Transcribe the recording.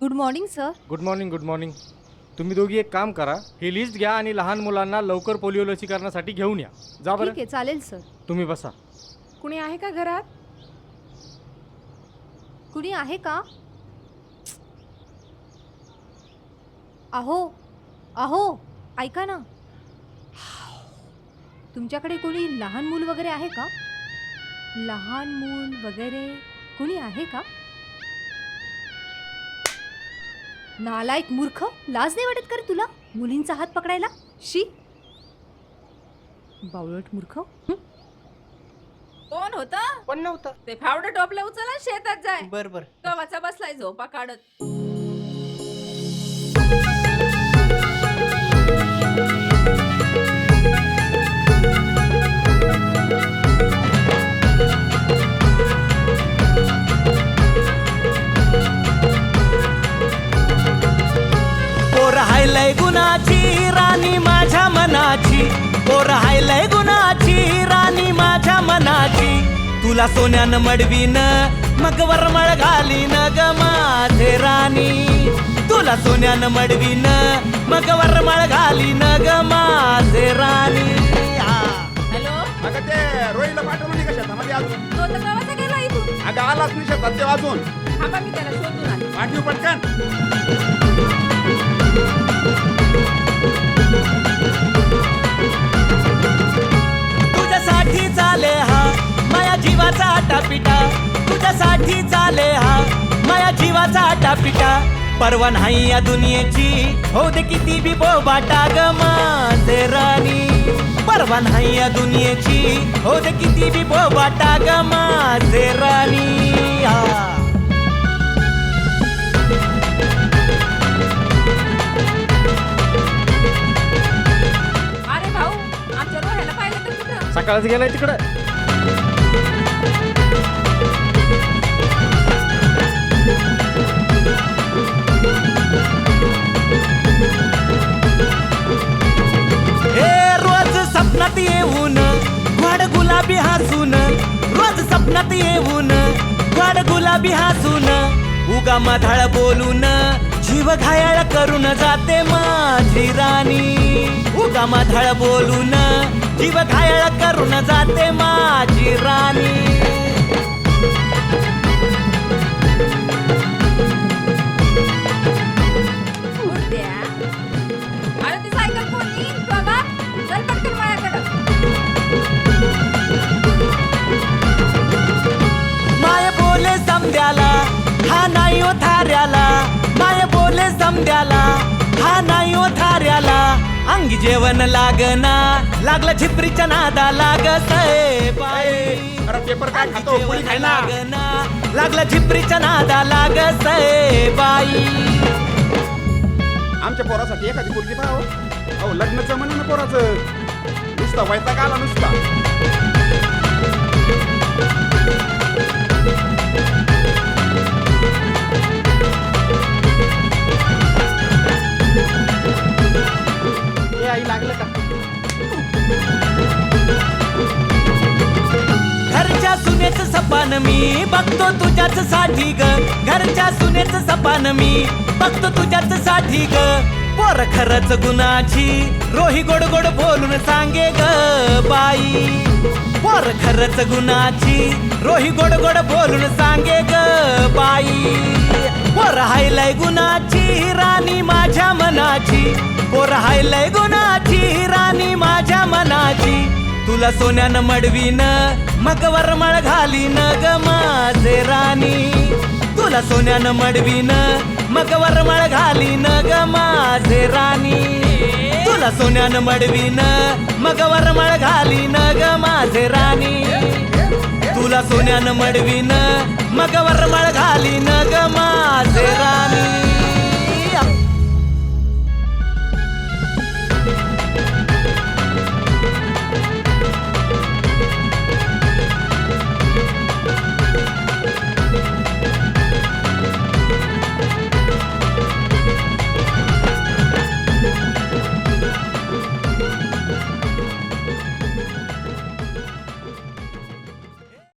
Good morning sir good morning good morning तुम्ही दोघी एक काम करा. ही लिस्ट घ्या आणि लहान मुलांना लवकर पोलिओ लसीकरणासाठी घेऊन या. जा ठीक बरं आहे चालेल सर तुम्ही बसा. कुणी आहे का घरात? कुणी आहे का? अहो अहो ऐका ना. तुमच्याकडे कोणी लहान मूल वगैरे आहे का? लहान मूल वगैरे कुणी आहे का? नालायक मूर्ख लाज नाही वाटत का रे तुला? मुलींचा हात पकडायला? शी. बावळट मूर्ख? हं? कोण होत? पण नव्हतं. ते फावडं टोपलं उचला शेतात जाय. बर बर. गव्हाचा बसलाय झोपा काढत. गुणाची राणी माझ्या मनाची. पोर हायलय गुणाची राणी माझ्या मनाची. तुला सोन्यानं मडवीन मग वरमळ घालीन ग माझे राणी. तुला सोन्यानं मडवीन मग वरमळ घालीन ग माझे राणी. हा. हॅलो? अगं ते रोहिला पाठवलं नाही का शेतामध्ये अजून? तो तर गावाचा गेला इथून. अगं आलाच नाही शेतात ते वाजून थांबा मी त्याला शोधून आले पाठवू पटकन. आटापिटा तुझ्यासाठी चाले हा माया जीवाचा आटापिटा परवा नाही या दुनियेची. हो दे किती बी बोबाटा ग माझे राणी. परवा नाही या दुनियेची. हो दे किती बी बोबाटा ग माझे राणी. हा. अरे भाऊ आमच्या रोह्याला पाहिलं तर कुठं? सकाळच गेलाय तिकडं. स्वप्नात येऊन वाड गुलाबी हसून उगा माधाळ बोलून जीव घायाळ करून जाते माझी राणी. उगा माधाळ बोलून जीव घायाळ करून जाते माझी राणी. समद्याला हा नाही ओ थाऱ्याला. अंगी जेवण लागना लागलं झिपरीच्या नादा लाग बाई अरे पेपर काय खातो? पोळी खाय ना लागना लागलं झिपरीच्या नादा लाग बाई आमच्या पोरासाठी एखादी पोरगी पाहावं. अहो लग्नाचं म्हणून ना पोराचं. नुसता वैताग आला नुसता. मी बघतो तुझ्याच साठी ग. घरच्या सुनेच सपान मी बघतो तुझ्याच साठी ग. पोर खरच गुणाची रोही गोड गोड बोलून सांगे ग बाई. पोर खरच गुणाची रोही गोड गोड बोलून सांगे ग बाई. पोर हायलाय गुणाची राणी माझ्या मनाची. पोर हायलाय गुणाची राणी माझ्या मनाची. तुला सोन्यानं मडवीन मग वरमळ न ग माझे राणी. तुला सोन्यानं मडवीन मग वरमळ न ग माझे राणी. तुला सोन्यानं मडवीन मग वरमळ न ग माझे राणी. तुला सोन्यानं मडवीन मग वरमळ घालीन